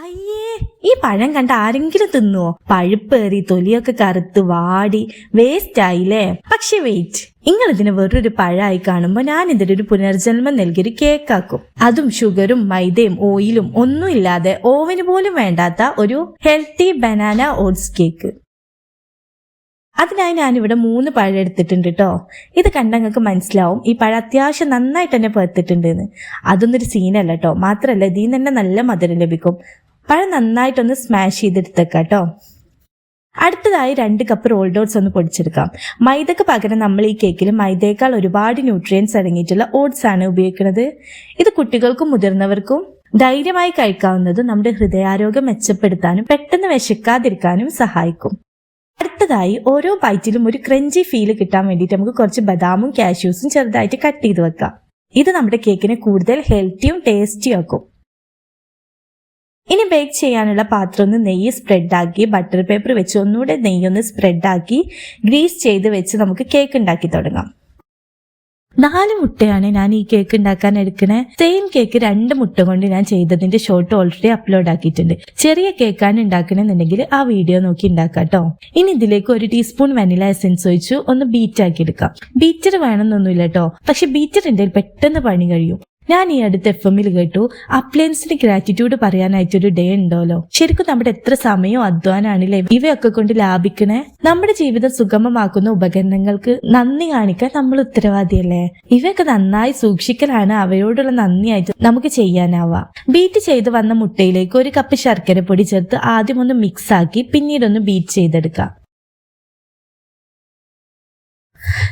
അയ്യേ ഈ പഴം കണ്ട ആരെങ്കിലും തിന്നുവോ? പഴുപ്പേറി തൊലിയൊക്കെ കറുത്ത് വാടി. വേസ്റ്റ് ആയില്ലേ? പക്ഷെ വെയിറ്റ് നിങ്ങൾ ഇതിന് വെറൊരു പഴമായി കാണുമ്പോൾ ഞാൻ ഇതിനൊരു പുനർജന്മം നൽകിയൊരു കേക്കാക്കും അതും ഷുഗറും മൈദയും ഓയിലും ഒന്നും ഇല്ലാതെ ഓവന് പോലും വേണ്ടാത്ത ഒരു ഹെൽത്തി ബനാന ഓട്സ് കേക്ക് അതിനായി ഞാനിവിടെ മൂന്ന് പഴം എടുത്തിട്ടുണ്ട് കേട്ടോ ഇത് കണ്ട നിങ്ങൾക്ക് മനസ്സിലാവും. ഈ പഴം അത്യാവശ്യം നന്നായിട്ട് തന്നെ പേർത്തിട്ടുണ്ടെന്ന് അതൊന്നൊരു സീനല്ല കേട്ടോ മാത്രമല്ല ഇതിൽ നിന്ന് തന്നെ നല്ല മധുരം ലഭിക്കും. പഴം നന്നായിട്ടൊന്ന് സ്മാഷ് ചെയ്തെടുത്തേക്കാം കേട്ടോ. അടുത്തതായി രണ്ട് കപ്പ് റോൾ ഡോട്ട്സ് ഒന്ന് പൊടിച്ചെടുക്കാം. മൈദക്ക് പകരം നമ്മൾ ഈ കേക്കിൽ മൈദയേക്കാൾ ഒരുപാട് ന്യൂട്രിയൻസ് അടങ്ങിയിട്ടുള്ള ഓട്സ് ആണ് ഉപയോഗിക്കുന്നത്. ഇത് കുട്ടികൾക്കും മുതിർന്നവർക്കും ധൈര്യമായി കഴിക്കാവുന്നതും നമ്മുടെ ഹൃദയാരോഗ്യം മെച്ചപ്പെടുത്താനും പെട്ടെന്ന് വിശക്കാതിരിക്കാനും സഹായിക്കും. അടുത്തതായി ഓരോ ബൈറ്റിലും ഒരു ക്രഞ്ചി ഫീൽ കിട്ടാൻ വേണ്ടിയിട്ട് നമുക്ക് കുറച്ച് ബദാമും കാഷ്യൂസും ചെറുതായിട്ട് കട്ട് ചെയ്ത് വെക്കാം. ഇത് നമ്മുടെ കേക്കിനെ കൂടുതൽ ഹെൽത്തിയും ടേസ്റ്റിയും ആക്കും. ഇനി ബേക്ക് ചെയ്യാനുള്ള പാത്രം ഒന്ന് നെയ്യ് സ്പ്രെഡാക്കി ബട്ടർ പേപ്പർ വെച്ച് ഒന്നുകൂടെ നെയ്യൊന്ന് സ്പ്രെഡാക്കി ഗ്രീസ് ചെയ്ത് വെച്ച് നമുക്ക് കേക്ക് ഉണ്ടാക്കി തുടങ്ങാം. നാല് മുട്ടയാണ് ഞാൻ ഈ കേക്ക് ഉണ്ടാക്കാൻ എടുക്കണേ. സെയിം കേക്ക് രണ്ട് മുട്ട കൊണ്ട് ഞാൻ ചെയ്തതിന്റെ ഷോർട്ട് ഓൾറെഡി അപ്ലോഡ് ആക്കിയിട്ടുണ്ട്. ചെറിയ കേക്കാണ് ഉണ്ടാക്കണമെന്നുണ്ടെങ്കിൽ ആ വീഡിയോ നോക്കി ഉണ്ടാക്കാം കേട്ടോ ഇനി ഇതിലേക്ക് ഒരു ടീസ്പൂൺ വനില എസെൻസ് ഒഴിച്ചു ഒന്ന് ബീറ്റ് ആക്കി എടുക്കാം. ബീറ്റർ വേണമെന്നൊന്നുമില്ല കേട്ടോ പക്ഷെ ബീറ്റർ ഉണ്ടെങ്കിൽ പെട്ടെന്ന് പണി കഴിയും. ഞാൻ ഈ അടുത്ത് എഫ് എമ്മിൽ കേട്ടു അപ്ലയൻസിന് ഗ്രാറ്റിറ്റ്യൂഡ് പറയാനായിട്ടൊരു ഡേ ഉണ്ടല്ലോ. ശരിക്കും നമ്മുടെ എത്ര സമയവും അധ്വാനാണല്ലേ? ഇവയൊക്കെ കൊണ്ട് ലാഭിക്കണേ? നമ്മുടെ ജീവിതം സുഗമമാക്കുന്ന ഉപകരണങ്ങൾക്ക് നന്ദി കാണിക്കാൻ നമ്മൾ ഉത്തരവാദിയല്ലേ? ഇവയൊക്കെ നന്നായി സൂക്ഷിക്കലാണ് അവയോടുള്ള നന്ദിയായിട്ട് നമുക്ക് ചെയ്യാനാവുക. ബീറ്റ് ചെയ്ത് വന്ന മുട്ടയിലേക്ക് ഒരു കപ്പ് ശർക്കര പൊടി ചേർത്ത് ആദ്യം ഒന്ന് മിക്സ് ആക്കി പിന്നീടൊന്ന് ബീറ്റ് ചെയ്തെടുക്കാം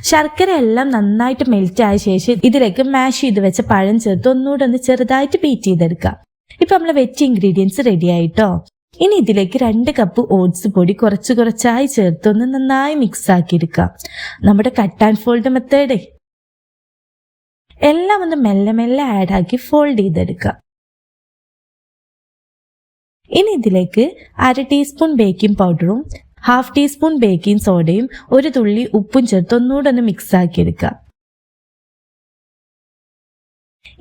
ശർക്കര എല്ലാം നന്നായിട്ട് മെൽറ്റ് ആയ ശേഷം ഇതിലേക്ക് മാഷ് ചെയ്ത് വെച്ച പഴം ചേർത്ത് ഒന്നുകൂടെ ഒന്ന് ചെറുതായിട്ട് ബീറ്റ് ചെയ്തെടുക്കാം ഇപ്പൊ നമ്മളെ വെച്ച് ഇൻഗ്രീഡിയൻസ് റെഡി ആയിട്ടോ? ഇനി ഇതിലേക്ക് രണ്ട് കപ്പ് ഓട്സ് പൊടി കുറച്ച് കുറച്ചായി ചേർത്ത് ഒന്ന് നന്നായി മിക്സ് ആക്കി എടുക്കാം നമ്മുടെ കട്ട് ആൻഡ് ഫോൾഡ് മെത്തേഡേ എല്ലാം ഒന്ന് മെല്ലെ മെല്ലെ ആഡ് ആക്കി ഫോൾഡ് ചെയ്തെടുക്കാം ഇനി ഇതിലേക്ക് അര ടീസ്പൂൺ ബേക്കിംഗ് പൗഡറും ഹാഫ് ടീസ്പൂൺ ബേക്കിംഗ് സോഡയും ഒരു തുള്ളി ഉപ്പും ചേർത്ത് ഒന്നുകൂടെ ഒന്ന് മിക്സ് ആക്കി എടുക്കുക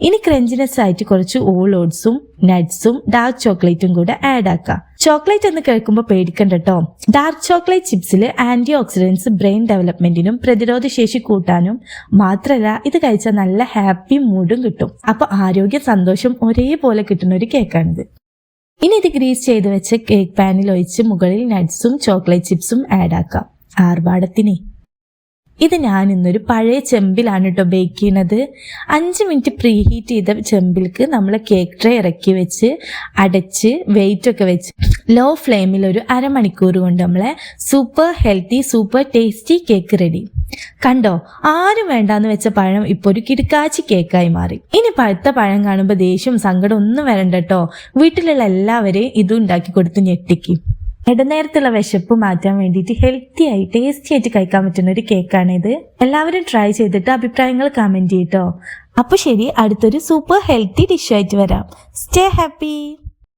ഇനി ക്രഞ്ചിനെസ് ആയിട്ട് കുറച്ച് ഓൾ ഓട്സും നട്ട്സും ഡാർക്ക് ചോക്ലേറ്റും കൂടെ ആഡ് ആക്കാം. ചോക്ലേറ്റ് എന്ന് കേൾക്കുമ്പോൾ പേടിക്കണ്ട കേട്ടോ ഡാർക്ക് ചോക്ലേറ്റ് ചിപ്സിൽ ആന്റി ഓക്സിഡൻസ് ബ്രെയിൻ ഡെവലപ്മെന്റിനും പ്രതിരോധ ശേഷി കൂട്ടാനും മാത്രമല്ല ഇത് കഴിച്ചാൽ നല്ല ഹാപ്പി മൂഡും കിട്ടും. അപ്പൊ ആരോഗ്യ സന്തോഷം ഒരേപോലെ കിട്ടുന്ന ഒരു കേക്കാണിത്. ഇനി ഇത് ഗ്രീസ് ചെയ്ത് വെച്ച് കേക്ക് പാനിൽ ഒഴിച്ച് മുകളിൽ നട്ട്സും ചോക്ലേറ്റ് ചിപ്സും ആഡ് ആക്കാം. ആർഭാടത്തിന്. ഇത് ഞാൻ ഇന്നൊരു പഴയ ചെമ്പിലാണ് കേട്ടോ ബേക്ക് ചെയ്യുന്നത് അഞ്ച് മിനിറ്റ് പ്രീ ഹീറ്റ് ചെയ്ത ചെമ്പിൽക്ക് നമ്മൾ കേക്ക് ട്രേ ഇറക്കി വെച്ച് അടച്ച് വെയിറ്റ് ഒക്കെ വെച്ച് ലോ ഫ്ലെയിമിൽ ഒരു അരമണിക്കൂർ കൊണ്ട് നമ്മളെ super healthy super tasty cake ready കണ്ടോ? ആരും വേണ്ടാന്ന് വെച്ച പഴം ഇപ്പൊ ഒരു കിടക്കാച്ചി കേക്കായി മാറി. ഇനി പഴുത്ത പഴം കാണുമ്പോൾ ദേഷ്യം സങ്കടം ഒന്നും വരണ്ട കേട്ടോ വീട്ടിലുള്ള എല്ലാവരെയും ഇതും ഉണ്ടാക്കി കൊടുത്ത് ഞെട്ടിക്കും. ഇടനേരത്തുള്ള വിശപ്പ് മാറ്റാൻ വേണ്ടിയിട്ട് ഹെൽത്തി ആയി ടേസ്റ്റി ആയിട്ട് കഴിക്കാൻ പറ്റുന്ന ഒരു കേക്കാണിത്. എല്ലാവരും ട്രൈ ചെയ്തിട്ട് അഭിപ്രായങ്ങൾ കമന്റ് ചെയ്യട്ടോ. അപ്പൊ ശരി അടുത്തൊരു സൂപ്പർ ഹെൽത്തി ഡിഷ് ആയിട്ട് വരാം. Stay happy